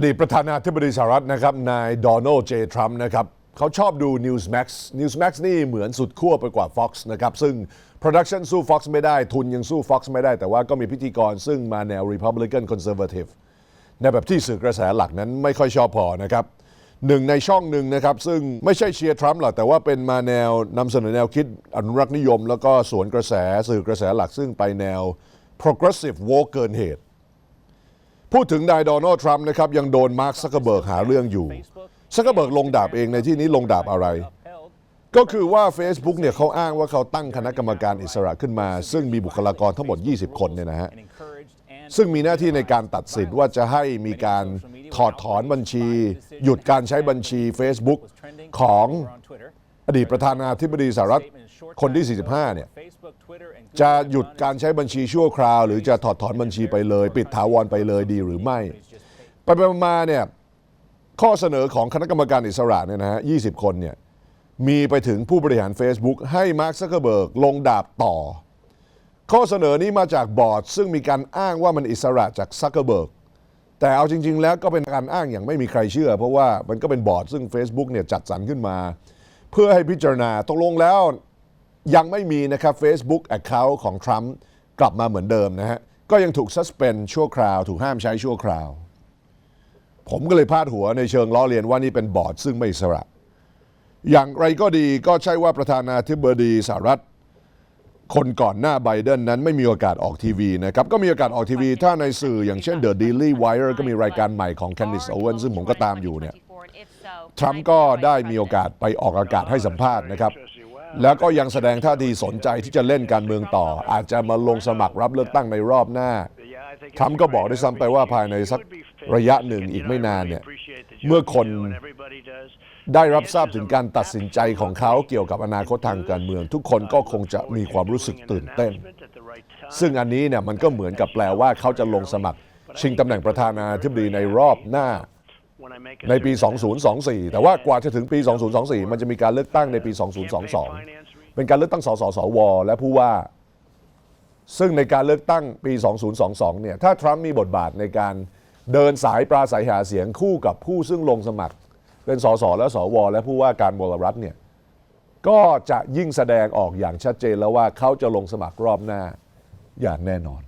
อดีตประธานาธิบดีสหรัฐนะครับ นายโดนัลด์เจ ทรัมป์นะครับเขาชอบดู Newsmax Newsmax นี่เหมือนสุดขั้วไปกว่า Fox นะครับ ซึ่ง Production สู้ Fox ไม่ได้ ทุนยังสู้ Fox ไม่ได้ แต่ว่าก็มีพิธีกรซึ่งมาแนว Republican Conservative ในแบบที่สื่อกระแสหลักนั้นไม่ค่อยชอบพอนะครับหนึ่งในช่องหนึ่งนะครับ ซึ่งไม่ใช่เชียร์ทรัมป์หรอกแต่ว่าเป็นมาแนวนำเสนอแนวคิดอนุรักษ์นิยม แล้วก็สวนกระแสสื่อกระแสหลักซึ่งไปแนว progressive woke เกินเหตุ พูดถึงนายโดนัลด์ทรัมป์นะครับยังโดนมาร์คซักเกอร์เบิร์กหาเรื่องอยู่ซักเกอร์เบิร์กลงดาบเองในที่นี้ลงดาบอะไร ก็คือว่า Facebook เนี่ยเขาอ้างว่าเขาตั้งคณะกรรมการอิสระขึ้นมา ซึ่งมีบุคลากรทั้งหมด 20 คนเนี่ยนะฮะซึ่งมีหน้าที่ในการตัดสินว่าจะให้มีการถอดถอนบัญชี หยุดการใช้บัญชี Facebook ของ อดีตประธานาธิบดีสหรัฐคนที่ 45 เนี่ย จะหยุดการใช้บัญชีชั่วคราว หรือจะถอดถอนบัญชีไปเลย ปิดถาวรไปเลยดีหรือไม่ ไปไปมาๆเนี่ยข้อเสนอของคณะกรรมการอิสระเนี่ยนะฮะ 20 คนเนี่ยมีไปถึงผู้บริหาร Facebook ให้มาร์คซักเกอร์เบิร์กลงดาบต่อ ข้อเสนอนี้มาจากบอร์ด ซึ่งมีการอ้างว่ามันอิสระจากซักเกอร์เบิร์กแต่เอาจริง ๆ แล้วก็เป็นการอ้างอย่างไม่มีใครเชื่อ เพราะว่ามันก็เป็นบอร์ดซึ่ง Facebook เนี่ยจัดสรรขึ้นมา เพื่อให้พิจารณาตกลงแล้วยังไม่มีนะครับ Facebook Account ของทรัมป์กลับมาเหมือนเดิมนะฮะ ก็ยังถูก suspend ชั่วคราว ถูกห้ามใช้ชั่วคราว ผมก็เลยพาดหัวในเชิงล้อเลียนว่านี่เป็นบอร์ดซึ่งไม่สระ อย่างไรก็ดีก็ใช่ว่าประธานาธิบดีสหรัฐ คนก่อนหน้าไบเดนนั้นไม่มีโอกาสออกทีวีนะครับ ก็มีโอกาสออกทีวี ถ้าในสื่ออย่างเช่น The Daily Wire ก็มีรายการใหม่ของ Candice Owens ซึ่งผมก็ตามอยู่เนี่ย ทรัมป์ก็ได้มีโอกาสไปออกอากาศให้สัมภาษณ์นะครับ แล้วก็ยังแสดงท่าทีสนใจที่จะเล่นการเมืองต่อ อาจจะมาลงสมัครรับเลือกตั้งในรอบหน้าทรัมป์ก็บอกด้วยซ้ำไปว่าภายในสักระยะหนึ่งอีกไม่นานเนี่ยเมื่อคนได้รับทราบถึงการตัดสินใจของเขาเกี่ยวกับอนาคตทางการเมือง ทุกคนก็คงจะมีความรู้สึกตื่นเต้น ซึ่งอันนี้เนี่ยมันก็เหมือนกับแปลว่าเขาจะลงสมัคร ชิงตำแหน่งประธานาธิบดีในรอบหน้า ในปี 2024 แต่ว่ากว่าจะถึงปี 2024 มันจะมีการเลือกตั้งในปี 2022 เป็นการเลือกตั้งสสสว และผู้ว่า ซึ่งในการเลือกตั้งปี 2022 เนี่ย ถ้าทรัมป์มีบทบาทในการเดินสายปราศัยหาเสียงคู่กับผู้ซึ่งลงสมัคร เป็นสสและสว และผู้ว่าการมลรัฐเนี่ย ก็จะยิ่งแสดงออกอย่างชัดเจนแล้วว่าเขาจะลงสมัครรอบหน้าอย่างแน่นอน